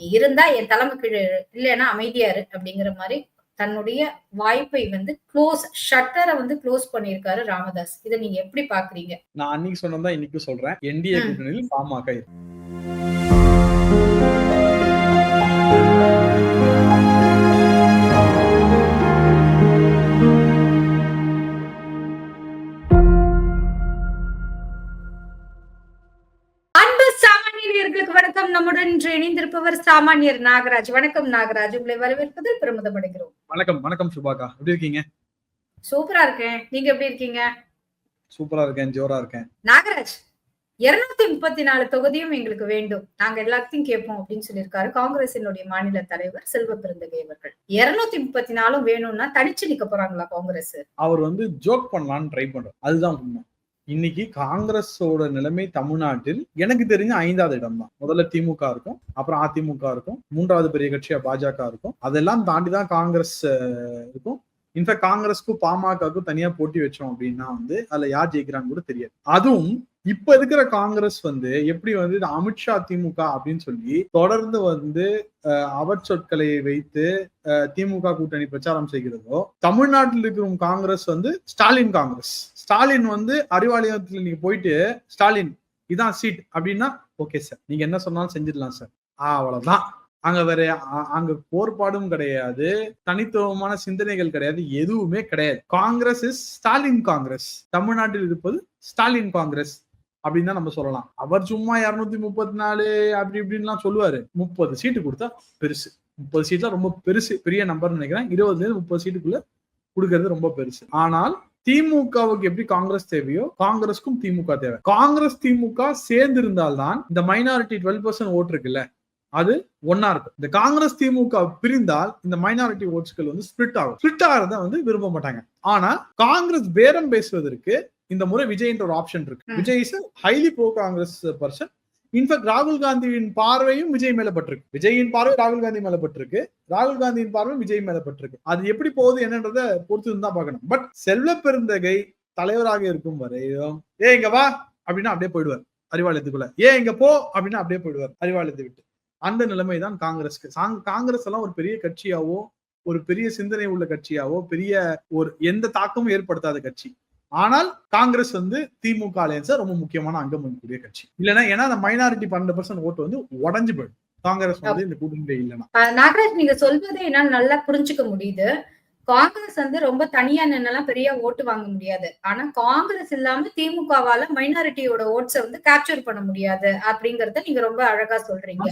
நீ இருந்தா என் தலைமை கீழே இல்லைன்னா அமைதியா இரு அப்படிங்கிற மாதிரி தன்னுடைய வாய்ப்பை வந்து க்ளோஸ் ஷட்டரை வந்து க்ளோஸ் பண்ணியிருக்காரு ராமதாஸ் இதை நீங்க எப்படி பாக்குறீங்க நான் அன்னைக்கு சொன்னதான் இன்னைக்கு சொல்றேன் என்டிஏ. கூட்டணியில் பாமக இருக்கு. இணைந்திருப்பவர் சாமானியர் நாகராஜ். வணக்கம் நாகராஜ். உங்களை வரவேற்பதில் பெருமிதமடைகிறோம் வணக்கம் வணக்கம் சுபாக்கா எப்படி இருக்கீங்க? சூப்பரா இருக்கேன். நீங்க எப்படி இருக்கீங்க? சூப்பரா இருக்கேன் ஜோரா இருக்கேன். நாகராஜ் இருநூத்தி முப்பத்தி நாலு தொகுதியும் எங்களுக்கு வேண்டும். நாங்க எல்லாத்தையும் கேட்போம் அப்படின்னு சொல்லியிருக்காரு காங்கிரசினுடைய மாநில தலைவர் செல்வ பெருந்தகை அவர்கள். இருநூத்தி முப்பத்தி நாலும் வேணும்னா தனிச்சு நிக்க போறாங்களா காங்கிரஸ்? அவர் வந்து ஜோக் பண்ணலாம்னு ட்ரை பண்றார். அதுதான் உண்மை. இன்னைக்கு காங்கிரஸோட நிலைமை தமிழ்நாட்டில் எனக்கு தெரிஞ்ச ஐந்தாவது இடம் தான் முதல்ல திமுக இருக்கும் அப்புறம் அதிமுக இருக்கும் மூன்றாவது பெரிய கட்சியா பாஜக இருக்கும். அதெல்லாம் தாண்டி தான் காங்கிரஸ் இருக்கும். இன்ஃபேக்ட் காங்கிரஸ்க்கும் பாமகவுக்கும் தனியா போட்டி வச்சோம் அப்படின்னா வந்து அதுல யார் ஜெயிக்கிறான்னு கூட தெரியாது. அதுவும் இப்ப இருக்கிற காங்கிரஸ் வந்து எப்படி வந்து அமித்ஷா திமுக அப்படின்னு சொல்லி தொடர்ந்து வந்து அவர் சொற்களை வைத்து திமுக கூட்டணி பிரச்சாரம் செய்கிறதோ தமிழ்நாட்டில் இருக்கிற காங்கிரஸ் வந்து ஸ்டாலின் காங்கிரஸ். ஸ்டாலின் வந்து அறிவாலயத்துல நீங்க போயிட்டு ஸ்டாலின் இதான் சீட் அப்படின்னா ஓகே சார் நீங்க என்ன சொன்னாலும் செஞ்சிடலாம் சார் அவ்வளவுதான். அங்க வேற அங்க கோட்பாடும் கிடையாது. தனித்துவமான சிந்தனைகள் கிடையாது. எதுவுமே கிடையாது. காங்கிரஸ் இஸ் ஸ்டாலின் காங்கிரஸ் தமிழ்நாட்டில் இருப்பது ஸ்டாலின் காங்கிரஸ் அப்படின்னு தான் நம்ம சொல்லலாம். அவர் சும்மா இருநூத்தி முப்பத்தி நாலு அப்படி இப்படின்லாம் சொல்லுவாரு. முப்பது சீட்டு கொடுத்தா பெருசு. முப்பது சீட்லாம் ரொம்ப பெருசு. பெரிய நம்பர்னு நினைக்கிறேன். இருபதுல இருந்து முப்பது சீட்டுக்குள்ள கொடுக்கறது ரொம்ப பெருசு. ஆனால் திமுகவுக்கு எப்படி காங்கிரஸ் தேவையோ காங்கிரஸ்க்கும் திமுக தேவை. காங்கிரஸ் திமுக சேர்ந்து இருந்தால்தான் இந்த மைனாரிட்டி டுவெல் பர்சன்ட் ஓட்டு இருக்குல்ல அது ஒன்னா இருக்கும். இந்த காங்கிரஸ் திமுக பிரிந்தால் இந்த மைனாரிட்டி ஓட்ஸ்கள் வந்து ஸ்பிளிட் ஆகும். ஸ்பிளிட் ஆகிறத வந்து விரும்ப மாட்டாங்க. ஆனா காங்கிரஸ் பேரம் பேசுவதற்கு இந்த முறை விஜய்ன்ற ஒரு ஆப்ஷன் இருக்கு. Vijay is highly pro Congress person in fact ராகுல் காந்தியின் பார்வையும் விஜய் மேல பட்டிருக்கு. விஜயின் பார்வை ராகுல் காந்தி மேல பட்டிருக்கு. ராகுல் காந்தியின் பார்வை விஜய் மேல பட்டிருக்கு. அது எப்படி போகுது என்னன்றத பொறுத்து தான் பார்க்கணும். பட் செல்வ பெருந்தகை தலைவராக இருக்கும் வரையும் ஏ இங்க வா! அப்படின்னா அப்படியே போயிடுவார். அறிவாலயத்துக்குள்ள. ஏ இங்க போ! அப்படின்னா அப்படியே போயிடுவார். அறிவாலயத்தை விட்டு. அந்த நிலைமை தான் காங்கிரஸ்க்கு. சாங்- காங்கிரஸ் எல்லாம் ஒரு பெரிய கட்சியாவோ ஒரு பெரிய சிந்தனை உள்ள கட்சியாவோ பெரிய ஒரு எந்த தாக்கமும் ஏற்படுத்தாத கட்சி. ஆனால் காங்கிரஸ் வந்து திமுக அலையன்ஸா ரொம்ப முக்கியமான அங்கம் வகிக்கக்கூடிய கட்சி. இல்லைன்னா ஏன்னா அந்த மைனாரிட்டி பன்னெண்டு பர்சன்ட் ஓட்டு வந்து உடஞ்சு போயிடும். காங்கிரஸ் வந்து இந்த கூட்டணியில இல்லைன்னா. நாகராஜ் நீங்க சொல்வதை என்னால் நல்லா புரிஞ்சுக்க முடியுது. காங்கிரஸ் வந்து ரொம்ப தனியா நின்னெல்லாம் பெரிய ஓட்டு வாங்க முடியாது. ஆனா காங்கிரஸ் இல்லாம திமுகவால மைனாரிட்டியோட ஓட்ஸை வந்து கேப்சர் பண்ண முடியாது அப்படிங்கறத நீங்க ரொம்ப அழகா சொல்றீங்க.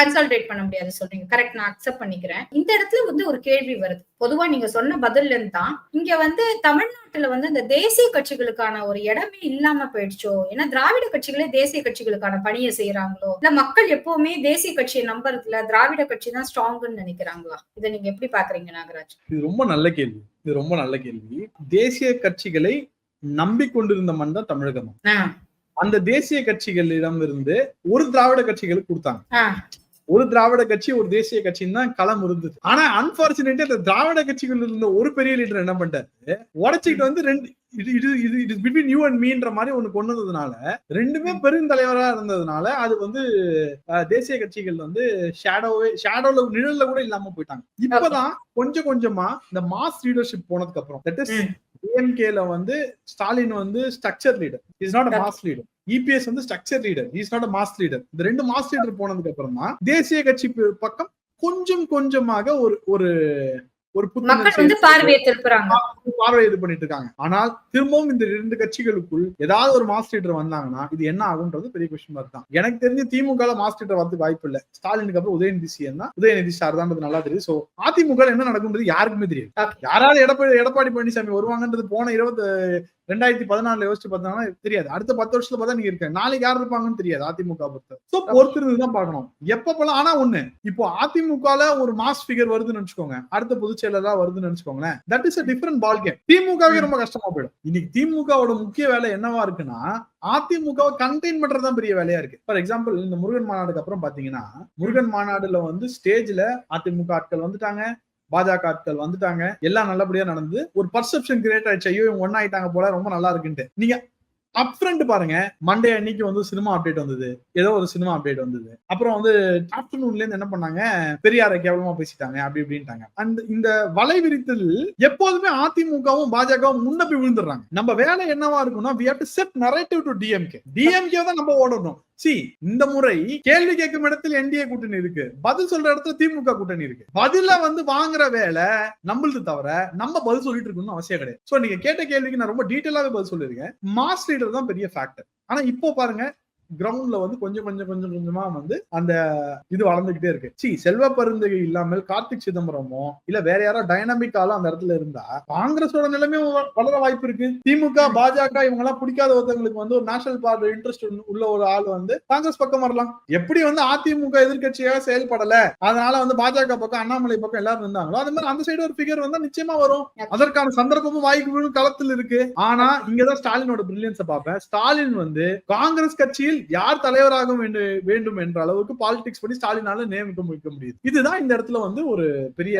கன்சால்டேட் பண்ண முடியாது. சொல்றீங்க. கரெக்ட் நான் அக்செப்ட் பண்ணிக்கிறேன். இந்த இடத்துல வந்து ஒரு கேள்வி வருது. பொதுவா நீங்க சொன்ன இருந்து தான் இங்க வந்து தமிழ்நாட்டுல வந்து இந்த தேசிய கட்சிகளுக்கான ஒரு இடமே இல்லாம போயிடுச்சோ? ஏன்னா திராவிட கட்சிகளே தேசிய கட்சிகளுக்கான பணியை செய்யறாங்களோ இல்ல மக்கள் எப்பவுமே தேசிய கட்சியை நம்புறதுல திராவிட கட்சி தான் ஸ்ட்ராங்குன்னு நினைக்கிறாங்களா? இதை நீங்க எப்படி பாக்குறீங்க நாகராஜ்? இது ரொம்ப நல்ல கேள்வி. இது ரொம்ப நல்ல கேள்வி. தேசிய கட்சிகளை நம்பிக்கொண்டிருந்த மண் தான் தமிழகம் அந்த தேசிய கட்சிகளிடம் இருந்து ஒரு திராவிட கட்சிகளுக்கு கொடுத்தாங்க. ஒரு திராவிட கட்சி ஒரு தேசிய கட்சின்னு தான் களம் இருந்தது. ஆனா அன்பார்ச்சுனேட்லி அந்த திராவிட கட்சிகள் இருந்த ஒரு பெரிய லீடர் என்ன பண்ணிட்டாரு? உடைச்சிட்டு வந்து ரெண்டு இது இது இது இது பிட்வீன் யூ அண்ட் மீன்ற மாதிரி ஒண்ணு கொண்டு வந்ததுனால ரெண்டுமே பெருந்தலைவரா இருந்ததுனால அது வந்து தேசிய கட்சிகள் வந்து ஷேடோவே ஷேடோல நிழல்ல கூட இல்லாம போயிட்டாங்க. இப்பதான் கொஞ்சம் கொஞ்சமா இந்த மாஸ் லீடர்ஷிப் போனதுக்கு அப்புறம் தட் இஸ். டிஎம்கேல வந்து ஸ்டாலின் வந்து structure leader is not Okay. Mass leader EPS வந்து structure leader is not mass leader இந்த ரெண்டு மாஸ் லீடர் போனதுக்கு அப்புறம் தான் தேசிய கட்சி பக்கம் கொஞ்சம் கொஞ்சமாக ஒரு ஒரு ஒரு மக்கள் வந்து பார்வையை திருப்புறாங்க. இது பண்ணிட்டு இருக்காங்க. ஆனால் திரும்பவும் இந்த இரண்டு கட்சிகளுக்குள் ஏதாவது ஒரு மாஸ் லீடர் வந்தாங்கன்னா இது என்ன ஆகுன்றது பெரிய கொஸ்டின் மார்க் தான். எனக்கு தெரிஞ்சு திமுக ல மாஸ் லீடர் வரதுக்கு வாய்ப்பு இல்ல. ஸ்டாலினுக்கு அப்புறம் உதயநிதி சிஎம் தான். உதயநிதி சார் தான் நல்லா தெரியுது. சோ அதிமுக என்ன நடக்கும்ன்றது யாருக்குமே தெரியாது. யாராவது எடப்பாடி எடப்பாடி பழனிசாமி வருவாங்கன்றது போன இருபது ரெண்டாயிரத்தி பதினாலுல யோசிச்சு பார்த்தாங்கன்னா தெரியாது. அடுத்த பத்து வருஷத்துல பார்த்தா நீங்க இருக்க நாளைக்கு யார் இருப்பாங்கன்னு தெரியாது அதிமுக பொறுத்த. சோ பொறுத்திருந்து தான் பார்க்கணும். எப்பப்பெல்லாம் ஆனா ஒண்ணு இப்போ அதிமுகல ஒரு மாஸ் ஃபிகர் வருதுன்னு வச்சுக்கோங்க. அடுத்த பொதுச் செயலரா வருதுன்னு வச்சுக்கோங்களேன் that is a different ball game திமுகவே ரொம்ப கஷ்டமா போயிடும். இன்னைக்கு திமுகவோட முக்கிய வேலை என்னவா இருக்குன்னா அதிமுகவை கண்டெயின் பண்றதுதான் பெரிய வேலையா இருக்கு. ஃபார் எக்ஸாம்பிள் இந்த முருகன் மாநாடுக்கு அப்புறம் பாத்தீங்கன்னா முருகன் மாநாடுல வந்து ஸ்டேஜ்ல அதிமுக ஆட்கள் வந்துட்டாங்க பாஜக ஆட்கள் வந்துட்டாங்க எல்லாம் நல்லபடியா நடந்து ஒரு பர்செப்ஷன் கிரியேட் ஆயிடுச்சு. ஐயோ இவங்க ஒன்னா ஆயிட்டாங்க போல ரொம்ப நல்லா இருக்குன்ட்டு. நீங்க அப்ரண்ட் பாருங்க மண்டே அன்னைக்கு வந்து சினிமா அப்டேட் வந்தது. ஏதோ ஒரு சினிமா அப்டேட் வந்தது. அப்புறம் வந்து ஆஃப்டர்நூன்ல இருந்து என்ன பண்ணாங்க பெரியாரை கேவலமா பேசிட்டாங்க அப்படி இப்படின்ட்டாங்க. அந்த இந்த வலை விரித்தல் எப்போதுமே அதிமுகவும் பாஜகவும் முன்ன போய் விழுந்துடுறாங்க. நம்ம வேலை என்னவா இருக்கும்னா we have to set narrative to DMK DMK தான் நம்ம ஓடணும். சி இந்த முறை கேள்வி கேட்கும் இடத்துல என்டிஏ கூட்டணி இருக்கு. பதில் சொல்ற இடத்துல திமுக கூட்டணி இருக்கு. பதில வந்து வாங்குற வேலை நம்மளது தவிர நம்ம பதில் சொல்லிட்டு இருக்கணும்னு அவசியம் கிடையாது. சோ நீங்க கேட்ட கேள்விக்கு நான் ரொம்ப டீட்டெயிலாவே பதில் சொல்லியிருக்கேன். மாஸ் லீடர் தான் பெரிய ஃபேக்டர் ஆனா இப்போ பாருங்க கிரவுண்ட்ல வந்து கொஞ்சம் கொஞ்சம் கொஞ்சம் கொஞ்சமா வந்து அந்த இது வளர்ந்துகிட்டே இருக்கு. சி செல்வ பருந்தகை இல்லாமல் கார்த்திக் சிதம்பரமோ இல்ல வேற யாரோ டைனாமிக் ஆளும் அந்த இடத்துல இருந்தா காங்கிரஸோட நிலைமையும் வளர வாய்ப்பு இருக்கு. திமுக பாஜக இவங்க எல்லாம் பிடிக்காத ஒருத்தவங்களுக்கு வந்து ஒரு நேஷனல் பார்ட்டி இன்ட்ரெஸ்ட் உள்ள ஒரு ஆள் வந்து காங்கிரஸ் பக்கம் வரலாம். எப்படி வந்து அதிமுக எதிர்க்கட்சியாக செயல்படல அதனால வந்து பாஜக பக்கம் அண்ணாமலை பக்கம் எல்லாரும் இருந்தாங்களோ அது மாதிரி அந்த சைடு ஒரு ஃபிகர் வந்தா நிச்சயமா வரும். அதற்கான சந்தர்ப்பமும் வாய்ப்புகளும் களத்தில் இருக்கு. ஆனா இங்கதான் ஸ்டாலினோட பிரில்லியன்ஸை பார்ப்பேன். ஸ்டாலின் வந்து காங்கிரஸ் கட்சியில் யார் தலைவராக வேண்டும் என்ற அளவுக்கு பாலிடிக்ஸ் பண்ணி ஸ்டாலினால நியமிக்க முடிக்க முடியுது. இதுதான் இந்த இடத்துல வந்து ஒரு பெரிய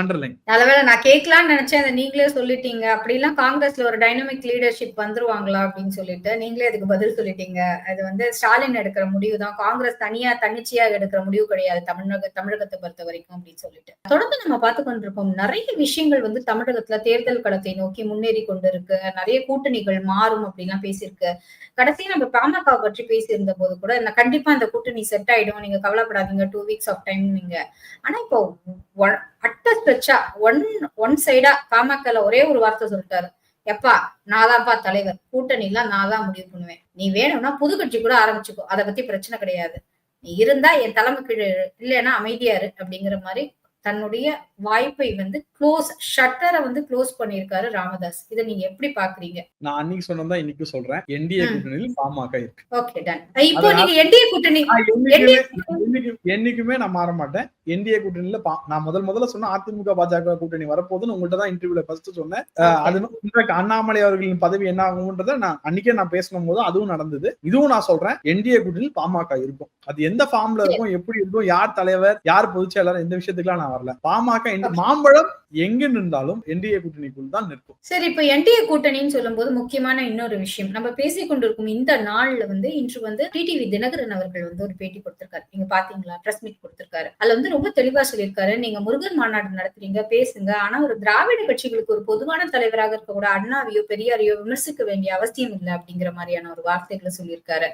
அண்டர்லைன் நல்லவேளை நான் கேட்கலாம்னு நினைச்சேன். அதை நீங்களே சொல்லிட்டீங்க. அப்படிலாம் காங்கிரஸ்ல ஒரு டைனமிக் லீடர்ஷிப் வந்துருவாங்களா அப்படின்னு சொல்லிட்டு நீங்களே அதுக்கு பதில் சொல்லிட்டீங்க. அது வந்து ஸ்டாலின் எடுக்கிற முடிவு தான். காங்கிரஸ் தனியா தன்னிச்சையா எடுக்கிற முடிவு கிடையாது தமிழக தமிழகத்தை பொறுத்த வரைக்கும் அப்படின்னு சொல்லிட்டு. தொடர்ந்து நம்ம பார்த்து கொண்டிருப்போம். நிறைய விஷயங்கள் வந்து தமிழகத்துல தேர்தல் களத்தை நோக்கி முன்னேறி கொண்டிருக்கு. நிறைய கூட்டணிகள் மாறும் அப்படின்லாம் பேசியிருக்கு. கடைசியா நம்ம பாமக பற்றி பேசியிருந்த போது கூட நான் கண்டிப்பா இந்த கூட்டணி செட் ஆயிடும் நீங்க கவலைப்படாதீங்க. டூ வீக்ஸ் ஆஃப் டைம் நீங்க. ஆனா இப்போ அட்ட ஸ்ட்ரெச்சா ஒன் ஒன் சைடா பாமகல ஒரே ஒரு வார்த்தை சொல்லிட்டாரு. எப்பா நான் தான்ப்பா தலைவர். கூட்டணி எல்லாம் நான் தான் முடிவு பண்ணுவேன். நீ வேணும்னா புது கட்சி கூட ஆரம்பிச்சுக்கோ. அதை பத்தி பிரச்சனை கிடையாது. நீ இருந்தா என் தலைமை கீழே இல்லைன்னா அமைதியாரு அப்படிங்கிற மாதிரி தன்னுடைய வாய்ப்பை வந்து க்ளோஸ் ஷட்டரை வந்து க்ளோஸ் பண்ணியிருக்காரு ராமதாஸ். இதை நீங்க எப்படி பாக்குறீங்க நான் அன்னைக்கு சொன்னதான் இன்னைக்கு சொல்றேன். என்டிஏ. கூட்டணியில் பாமக இருக்கு. ஓகே டன் இப்போ நீங்க என்டிஏ கூட்டணி என்னைக்குமே என்னைக்கு- என்னைக்குமே நான் மாற மாட்டேன். என்டிஏ கூட்டணியில பா- நான் முதல் முதல்ல சொன்ன அதிமுக பாஜக கூட்டணி வரப்போகுதுன்னு உங்கள்ட்ட தான் இன்டர்வியூல ஃபர்ஸ்ட் சொன்னேன். அது அண்ணாமலை அவர்களின் பதவி என்ன ஆகும்ன்றத நான் அன்னைக்கே நான் பேசணும் போது அதுவும் நடந்தது. இதுவும் நான் சொல்றேன். என்டிஏ கூட்டணியில் பாமக இருக்கும். அது எந்த ஃபார்ம்ல இருக்கும் எப்படி இருக்கும் யார் தலைவர் யார் பொதுச் செயலாளர் எந்த விஷயத்துக்குலாம் நான் வரல. பாமக மாம்பழம் எங்க நின்றாலும் என்டிஏ கூட்டணிக்குள் தான் நிற்கும். சரி இப்ப என்டிஏ கூட்டணின்னு சொல்லும்போது முக்கியமான இன்னொரு விஷயம். நம்ம பேசிக் கொண்டிருக்கும் இந்த நாள்ல வந்து இன்று வந்து டிடிவி தினகரன் அவர்கள் வந்து ஒரு பேட்டி கொடுத்திருக்காரு. நீங்க பாத்தீங்களா? பிரஸ் மீட் கொடுத்திருக்காரு. அதுல வந்து ரொம்ப தெளிவா சொல்லியிருக்காரு. நீங்க முருகன் மாநாடு நடத்துறீங்க பேசுங்க. ஆனா ஒரு திராவிட கட்சிகளுக்கு ஒரு பொதுவான தலைவராக இருக்கக்கூட அண்ணாவையோ பெரியாரையோ விமர்சிக்க வேண்டிய அவசியம் இல்லை அப்படிங்கிற மாதிரியான ஒரு வார்த்தைகளை சொல்லியிருக்காரு.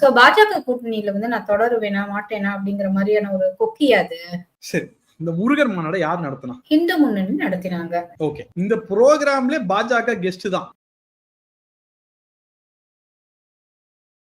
சோ பாஜக கூட்டணியில வந்து நான் தொடருவேனா மாட்டேனா அப்படிங்கிற மாதிரியான ஒரு கொக்கி அது. சரி இந்த முருகர் மாநாடை யார் நடத்தினா? இந்து முன்னணி நடத்தினாங்க. ஓகே இந்த ப்ரோக்ராம்ல பாஜக கெஸ்ட் தான்.